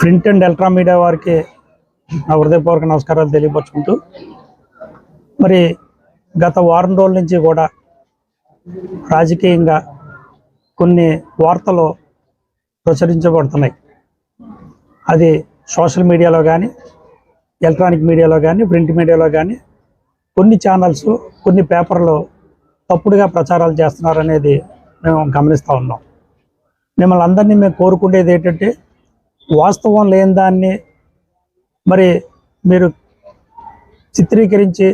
Print and ఎలక్ట్రా media వారికి నా హృదయపూర్వక నమస్కారాలు తెలియపరుచుకుంటూ మరి గత వారం రోజుల నుంచి కూడా రాజకీయంగా కొన్ని వార్తలు ప్రచురించబడుతున్నాయి. అది సోషల్ మీడియాలో కానీ ఎలక్ట్రానిక్ మీడియాలో కానీ ప్రింట్ మీడియాలో కానీ కొన్ని ఛానల్స్ కొన్ని పేపర్లు తప్పుడుగా ప్రచారాలు చేస్తున్నారు అనేది మేము గమనిస్తూ ఉన్నాం. మిమ్మల్ని అందరినీ మేము కోరుకునేది ఏంటంటే వాస్తవం లేని దాన్ని మరి మీరు చిత్రీకరించి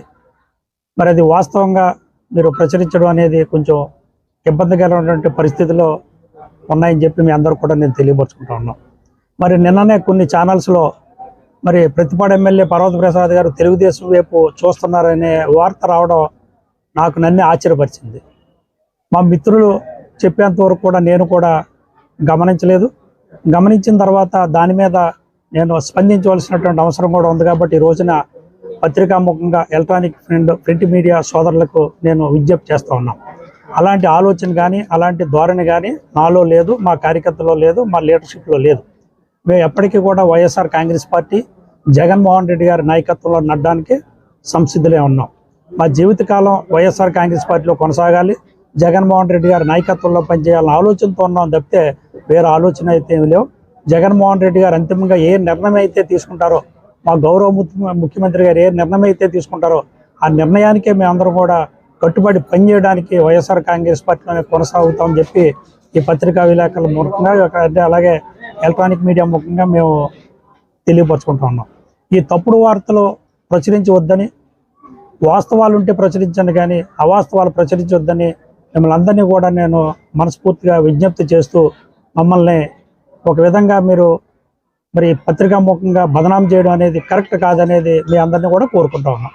మరి అది వాస్తవంగా మీరు ప్రచురించడం అనేది కొంచెం ఇబ్బందికరమైనటువంటి పరిస్థితిలో ఉన్నాయని చెప్పి మీ అందరూ కూడా నేను తెలియపరుచుకుంటా ఉన్నాం. మరి నిన్ననే కొన్ని ఛానల్స్లో మరి ప్రతిపాడు ఎమ్మెల్యే పర్వత ప్రసాద్ గారు తెలుగుదేశం వైపు చూస్తున్నారనే వార్త రావడం నాకు నన్ను ఆశ్చర్యపరిచింది. మా మిత్రులు చెప్పేంత వరకు కూడా నేను కూడా గమనించలేదు. గమనించిన తర్వాత దాని మీద నేను స్పందించవలసినటువంటి అవసరం కూడా ఉంది కాబట్టి ఈ రోజున పత్రికాముఖంగా ఎలక్ట్రానిక్ ప్రింట్ ప్రింట్ మీడియా సోదరులకు నేను విజ్ఞప్తి చేస్తూ ఉన్నాం. అలాంటి ఆలోచన కానీ అలాంటి ధోరణి కానీ నాలో లేదు మా కార్యకర్తలో లేదు మా లీడర్షిప్లో లేదు. మేము ఎప్పటికీ కూడా వైఎస్ఆర్ కాంగ్రెస్ పార్టీ జగన్మోహన్ రెడ్డి గారి నాయకత్వంలో నడడానికి సంసిద్ధులే ఉన్నాం. మా జీవితకాలం వైఎస్ఆర్ కాంగ్రెస్ పార్టీలో కొనసాగాలి. జగన్మోహన్ రెడ్డి గారి నాయకత్వంలో పనిచేయాలని ఆలోచనతో ఉన్నాం తప్పితే వేరే ఆలోచన అయితే ఏమి లేవు. జగన్మోహన్ రెడ్డి గారు అంతిమంగా ఏ నిర్ణయం అయితే తీసుకుంటారో మా గౌరవ ముఖ్య- ముఖ్యమంత్రి గారు ఏ నిర్ణయం అయితే తీసుకుంటారో ఆ నిర్ణయానికే మేమందరం కూడా కట్టుబడి పనిచేయడానికి వైఎస్ఆర్ కాంగ్రెస్ పార్టీలోనే కొనసాగుతామని చెప్పి ఈ పత్రికా విలేకరుల ముఖంగా అంటే అలాగే ఎలక్ట్రానిక్ మీడియా ముఖంగా మేము తెలియపరచుకుంటా ఉన్నాం. ఈ తప్పుడు వార్తలు ప్రచురించవద్దని వాస్తవాలు ఉంటే ప్రచురించండి కానీ అవాస్తవాలు ప్రచురించవద్దని మిమ్మల్ని అందరినీ కూడా నేను మనస్ఫూర్తిగా విజ్ఞప్తి చేస్తూ మమ్మల్ని ఒక విధంగా మీరు మరి పత్రికాముఖంగా బదనాం చేయడం అనేది కరెక్ట్ కాదనేది మీ అందరినీ కూడా కోరుకుంటా ఉన్నాం.